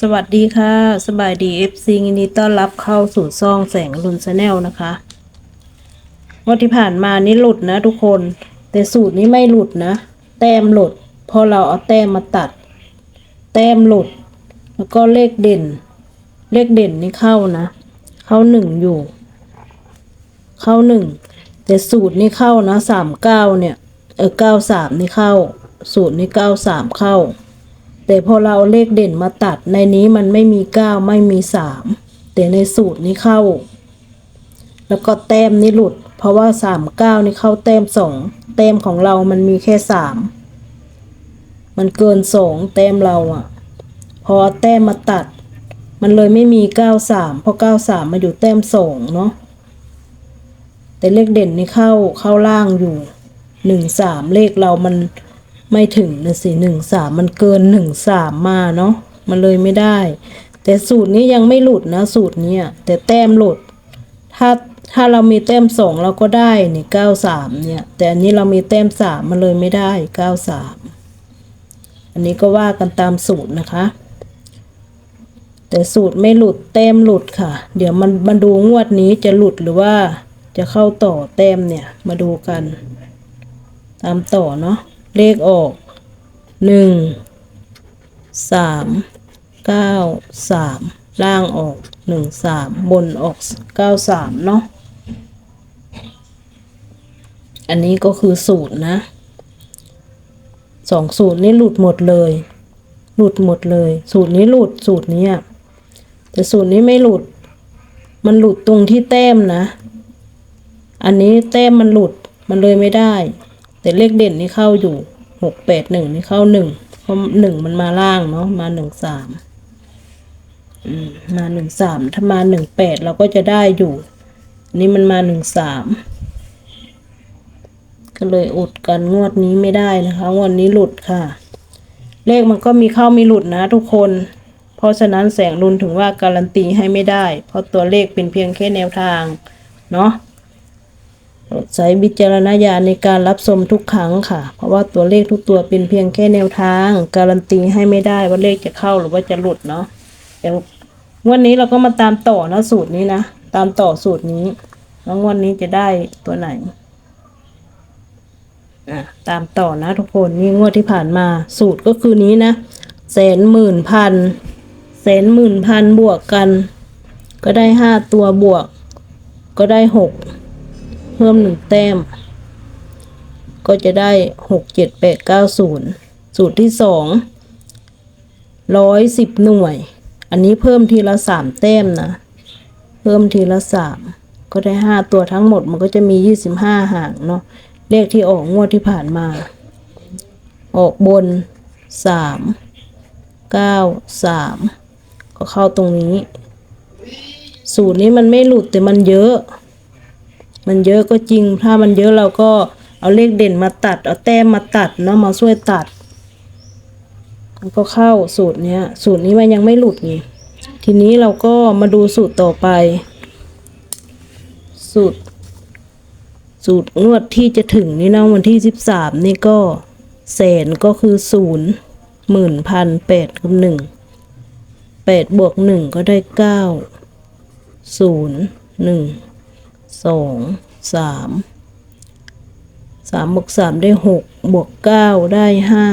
สวัสดีค่ะ สบายดีเอฟซียินดีต้อนรับเข้าสู่ซองแสงลุนชาแนลนะคะงวันที่ผ่านมานี่หลุดนะทุกคน แต่สูตรนี้ไม่หลุดนะ แต้มหลุด พอเราเอาแต้มมาตัด แต้มหลุด แล้วก็เลขเด่น เลขเด่นนี่เข้านะ เข้าหนึ่งอยู่ เข้าหนึ่ง แต่สูตรนี่เข้านะสามเก้าเนี่ย เออเก้าสามนี่เข้า สูตรนี่เก้าสามเข้า แต่พอเราเลขเด่นมาตัดในนี้มันไม่มีเก้าไม่มีสามแต่ในสูตรนี้เข้า แล้วก็แต้มนี่หลุด เพราะว่าสามเก้านี่เข้าแต้มสองแต้มของเรามันมีแค่สามมันเกินสองแต้มเราอะพอเอแต้มมาตัด มันเลยไม่มีเก้าสามเพราะเก้าสามมาอยู่แต้มสองเนาะแต่เลขเด่นนี่เข้าเข้าล่างอยู่หนึ่งสามเลขเรามัน ไม่ถึงนะสิหนึ่งสามมันเกินหนึ่งสามมาเนาะมันเลยไม่ได้ แต่สูตรนี้ยังไม่หลุดนะสูตรนี้แต่แต้มหลุด ถ้าถ้าเรามีแต้มสองเราก็ได้นี่เก้าสามเนี่ย แต่อันนี้เรามีแต้มสามมันเลยไม่ได้เก้าสามอันนี้ก็ว่ากันตามสูตรนะคะ แต่สูตรไม่หลุดแต้มหลุดค่ะ เดี๋ยวมันมาดูงวดนี้จะหลุดหรือว่าจะเข้าต่อแต้มเนี่ยมาดูกัน ตามต่อเนาะ เลขออกหนึ่งสามเก้าสามล่างออกหนึ่งสามบนออกเก้าสามเนาะอันนี้ก็คือสูตรนะสองสูตรนี้หลุดหมดเลย หลุดหมดเลย สูตรนี้หลุดสูตรนี้อะแต่สูตรนี้ไม่หลุด มันหลุดตรงที่แต้มนะ อันนี้แต้มมันหลุดมันเลยไม่ได้ แต่เลขเด่นนี่เข้าอยู่หกแปดหนึ่งนี่เข้าหนึ่งเพราะหนึ่งมันมาล่างเนาะมาหนึ่งสามมาหนึ่งสามถ้ามาหนึ่งแปดเราก็จะได้อยู่นนี้มันมาหนึ่งสามก็เลยอดกันงวดนี้ไม่ได้นะคะงวดนี้หลุดค่ะ เลขมันก็มีเข้ามีหลุดนะทุกคน เพราะฉะนั้นแสงรุนถึงว่าการันตีให้ไม่ได้ เพราะตัวเลขเป็นเพียงแค่แนวทาง เนาะ ใช้วิจารณญาณในการรับชมทุกครั้งค่ะ เพราะว่าตัวเลขทุกตัวเป็นเพียงแค่แนวทาง การันตีให้ไม่ได้ว่าเลขจะเข้าหรือว่าจะหลุดเนาะเดี๋ยววันนี้เราก็มาตามต่อนะสูตรนี้นะ ตามต่อสูตรนี้แล้ววันนี้จะได้ตัวไหนอะตามต่อนะทุกคนนี่งวดที่ผ่านมาสูตรก็คือนี้นะแสนหมื่นพันแสนหมื่นพันบวกกัน ก็ได้ห้าตัวบวก ก็ได้หก เพิ่มหนึ่งแต้ม ก็จะได้หกเจ็ดแปดเก้าศูนย์สูตรที่สองร้อยสิบหน่วย อันนี้เพิ่มทีละสามแต้มนะ เพิ่มทีละสามก็ได้ห้าตัวทั้งหมดมันก็จะมียี่สิบห้าหางเนาะเลขที่ออกงวดที่ผ่านมา ออกบนสามเก้าสามก็เข้าตรงนี้ สูตรนี้มันไม่หลุดแต่มันเยอะ มันเยอะก็จริง ถ้ามันเยอะเราก็เอาเลขเด่นมาตัด เอาแต้มมาตัดเนาะมาช่วยตัด มันก็เข้าสูตรเนี้ย สูตรนี้มันยังไม่หลุดไงทีนี้เราก็มาดูสูตรต่อไป สูตร สูตรงวดที่จะถึงนี่นะวันที่สิบสามนี่ก็แสนก็คือศูนย์หมื่นพันแปดกับหนึ่งแปดบวกหนึ่งก็ได้เก้าศูนย์หนึ่ง สองสามสามบวกสามได้หกบวกเก้าได้ห้า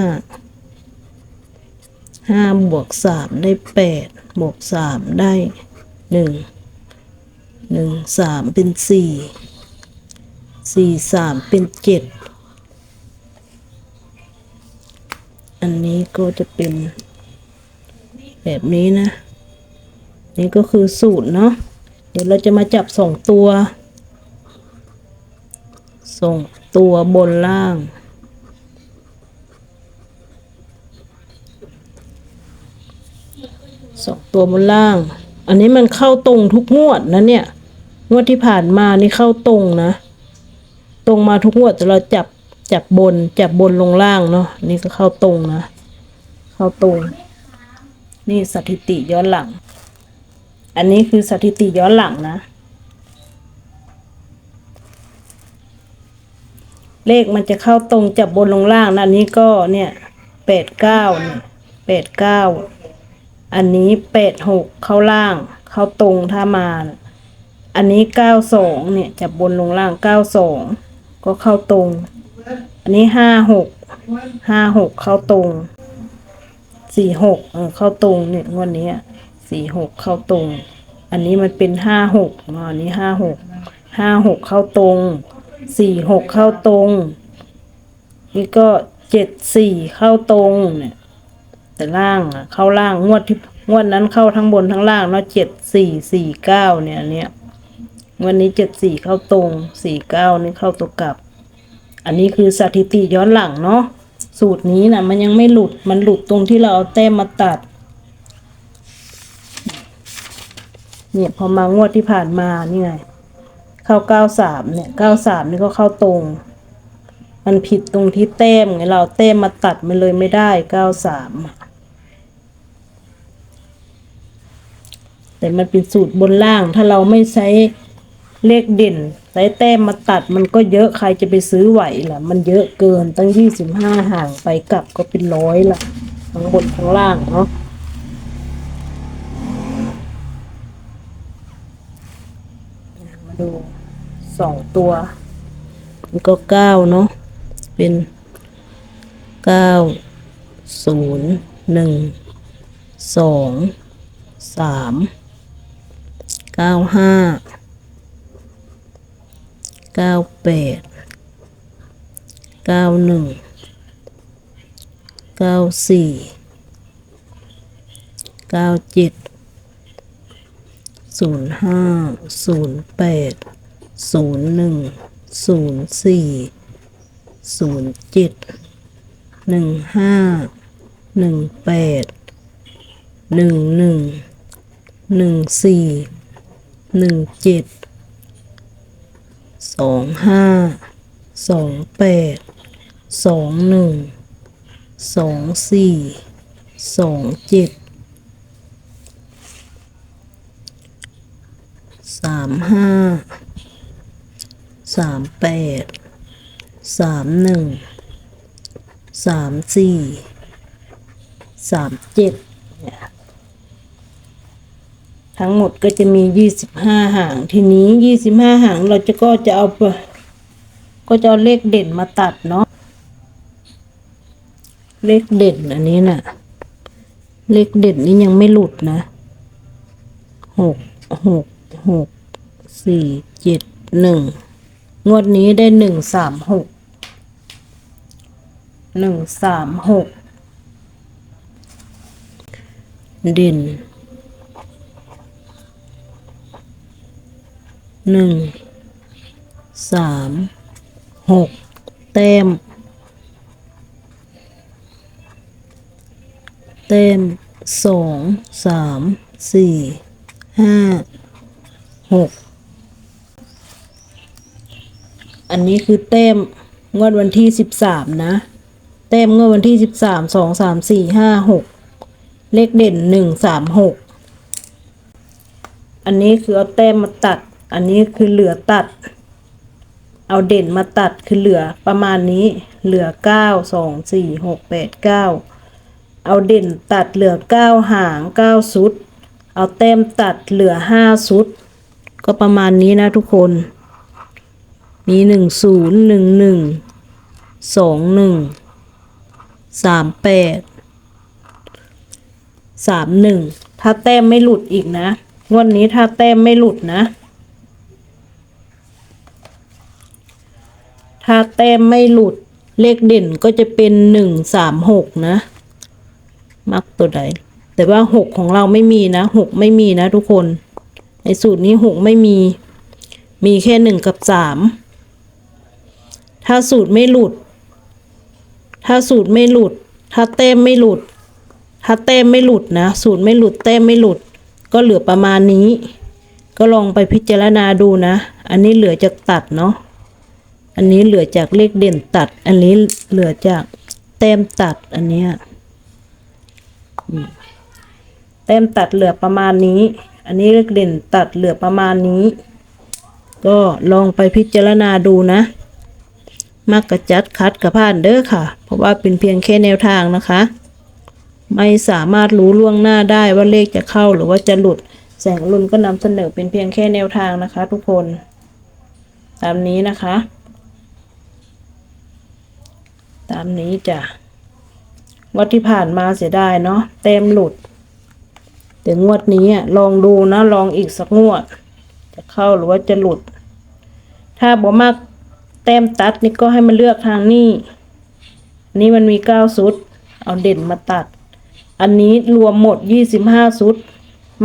ห้าบวกสามได้แปดบวกสามได้หนึ่งหนึ่งสามเป็นสี่สี่สามเป็นเจ็ดอันนี้ก็จะเป็นแบบนี้นะ นี่ก็คือสูตรเนาะเดี๋ยวเราจะมาจับส่งตัว ส่งตัวบนล่าง สองตัวบนล่าง อันนี้มันเข้าตรงทุกงวดนะเนี่ย งวดที่ผ่านมานี่เข้าตรงนะ ตรงมาทุกงวดแต่เราจับจับบนจับบนลงล่างเนาะ นี่ก็เข้าตรงนะ เข้าตรง นี่สถิติย้อนหลัง อันนี้คือสถิติย้อนหลังนะ เลขมันจะเข้าตรงจับบนลงล่างนะอันนี้ก็เนี่ยแปดเก้าเนี่ยแปดเก้าอันนี้แปดหกเข้าล่าง เข้าตรงถ้ามานะอันนี้เก้าสองเนี่ยจับบนลงล่างเก้าสองก็เข้าตรง อันนี้ห้าหกห้าหกเข้าตรงสี่หกเออเข้าตรงเนี่ยงวดนี้สี่หกเข้าตรง อันนี้มันเป็นห้าหกอันนี้ห้าหกห้าหกเข้าตรง สี่หกเข้าตรง นี่ก็เจ็ดสี่เข้าตรงเนี่ย แต่ล่างอะ เข้าล่างงวดที่งวดนั้นเข้าทั้งบนทั้งล่างเนาะเจ็ดสี่สี่เก้าเนี่ยเนี้ยวันนี้เจ็ดสี่เข้าตรงสี่เก้านี่เข้าตัวกลับ อันนี้คือสถิติย้อนหลังเนาะสูตรนี้นะมันยังไม่หลุดมันหลุดตรงที่เราเอาแต้มมาตัด เนี่ยพอมางวดที่ผ่านมานี่ไง เข้าเก้าสามเนี่ยเก้าสามนี่ก็เข้าตรง มันผิดตรงที่แต้มไงเราเต้มมาตัดมันเลยไม่ได้เก้าสามแต่มันเป็นสูตรบนล่าง ถ้าเราไม่ใช้เลขเด่นใช้แต้มมาตัดมันก็เยอะใครจะไปซื้อไหวล่ะ มันเยอะเกินตั้งยี่สิบห้าห่างไปกลับก็เป็นร้อยละทั้งบนทั้งล่างเนาะ มา ดูสองตัวมันก็เก้าเนาะเป็นเก้าศูนย์หนึ่งสองสามเก้าห้าเก้าแปดเก้าหนึ่งเก้าสี่เก้าเจ็ด ศูนย์ห้าศูนย์แปดศูนย์หนึ่งศูนย์สี่ศูนย์เจ็ดหนึ่งห้าหนึ่งแปดหนึ่งหนึ่งหนึ่งสี่หนึ่งเจ็ดสองห้าสองแปดสองหนึ่งสองสี่สองเจ็ด สามห้าสามแปดสามหนึ่งสามสี่สามเจ็ดเนี่ยทั้งหมดก็จะมียี่สิบห้าหาง ทีนี้ยี่สิบห้าหางเราจะก็จะเอาไปก็จะเอาเลขเด่นมาตัดเนาะเลขเด่นอันนี้น่ะ เลขเด่นนี้ยังไม่หลุดนะหกหก หกสี่เจ็ดหนึ่งงวดนี้ได้หนึ่งสามหกหนึ่งสามหกเด่นหนึ่งสามหกแต้มเต็มสองสามสี่ห้า หกอันนี้คือเต็มงวดวันที่สิบสามนะ เต็มงวดวันที่สิบสามสองสามสี่ห้าหกเลขเด่นหนึ่งสามหกอันนี้คือเอาแต้มมาตัด อันนี้คือเหลือตัด เอาเด่นมาตัดคือเหลือประมาณนี้ เหลือเก้าสองสี่หกแปดเก้าเอาเด่นตัดเหลือเก้าหางเก้าชุด เอาแต้มตัดเหลือห้าชุด ก็ประมาณนี้นะทุกคน มีหนึ่งศูนย์หนึ่งหนึ่งสองหนึ่งสามแปดสามหนึ่งถ้าแต้มไม่หลุดอีกนะงวดนนี้ถ้าแต้มไม่หลุดนะ ถ้าแต้มไม่หลุดเลขเด่นก็จะเป็นหนึ่งสามหกนะ มักตัวใด แต่ว่าหกของเราไม่มีนะหกไม่มีนะทุกคน ในสูตรนี้หกไม่มี มีแค่หนึ่งกับสาม ถ้าสูตรไม่หลุด ถ้าสูตรไม่หลุด ถ้าแต้มไม่หลุด ถ้าแต้มไม่หลุดนะ สูตรไม่หลุดแต้มไม่หลุด ก็เหลือประมาณนี้ ก็ลองไปพิจารณาดูนะ อันนี้เหลือจากตัดเนาะ อันนี้เหลือจากเลขเด่นตัด อันนี้เหลือจากแต้มตัดอันเนี้ยแต้มตัดเหลือประมาณนี้ อันนี้เลขเด่นตัดเหลือประมาณนี้ ก็ลองไปพิจารณาดูนะ มักกระจัดคัดกระพานเด้อค่ะ เพราะว่าเป็นเพียงแค่แนวทางนะคะ ไม่สามารถรู้ล่วงหน้าได้ว่าเลขจะเข้าหรือว่าจะหลุด แสงลุนก็นำเสนอเป็นเพียงแค่แนวทางนะคะ ทุกคน ตามนี้นะคะ ตามนี้จ้ะงวดที่ผ่านมาเสียดายเนาะเต็มหลุด แต่งวดนี้อะลองดูนะ ลองอีกสักงวด จะเข้าหรือว่าจะหลุด ถ้าบ่มากแต้มตัดนี่ก็ให้มันเลือกทางนี้นนี้มันมีเก้าชุด เอาเด่นมาตัด อันนี้รวมหมดยี่สิบห้าชุด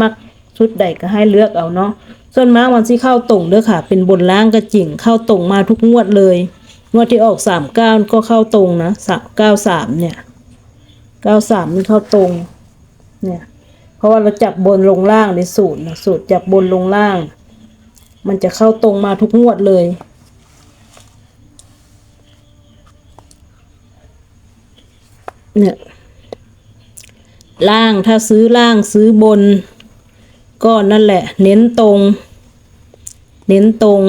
มักชุดใดก็ให้เลือกเอาเนาะ ส่วนมากวันที่เข้าตรงเด้อค่ะ เป็นบนล่างก็จริง เข้าตรงมาทุกงวดเลย งวดที่ออกสามเก้าก็เข้าตรงนะสามเก้าสามเนี่ย เก้าสามมันเข้าตรง เนี่ย เพราะว่าเราจับบนลงล่างในสูตรนะสูตรจับบนลงล่าง มันจะเข้าตรงมาทุกงวดเลย เนี่ยล่างถ้าซื้อล่างซื้อบน ก็นั่นแหละ เน้นตรง เน้นตรง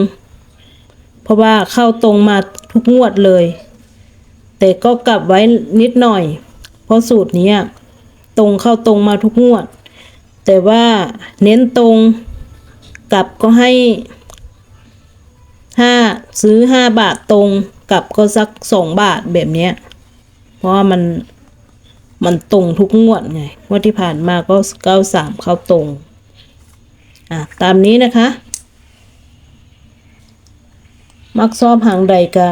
เพราะว่าเข้าตรงมาทุกงวดเลย แต่ก็กลับไว้นิดหน่อย เพราะสูตรนี้ตรงเข้าตรงมาทุกงวด แต่ว่าเน้นตรงกลับก็ให้ห้าซื้อห้าบาทตรงกลับก็สักสองบาทแบบเนี้ย เพราะว่ามันมันตรงทุกงวดไงงวดที่ผ่านมาก็เก้าสามเข้าตรง อะ ตามนี้นะคะ มักชอบหางใดก็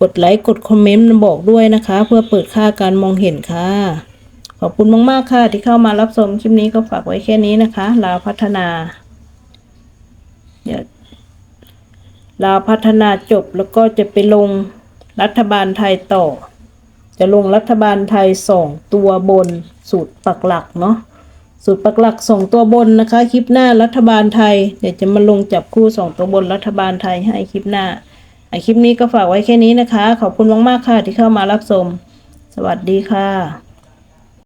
กดไลค์กดคอมเมนต์บอกด้วยนะคะ เพื่อเปิดค่าการมองเห็นค่ะ ขอบคุณมากๆค่ะที่เข้ามารับชมคลิปนี้ก็ฝากไว้แค่นี้นะคะลาวพัฒนาเดี๋ยวลาวพัฒนาจบแล้วก็จะไปลงรัฐบาลไทยต่อ จะลงรัฐบาลไทยสองตัวบนสูตรปักหลักเนาะสูตรปักหลักสองตัวบนนะคะ คลิปหน้ารัฐบาลไทย เดี๋ยวจะมาลงจับคู่สองตัวบนรัฐบาลไทยให้คลิปหน้าอะคลิปนี้ก็ฝากไว้แค่นี้นะคะ ขอบคุณมากๆค่ะที่เข้ามารับชมสวัสดีค่ะ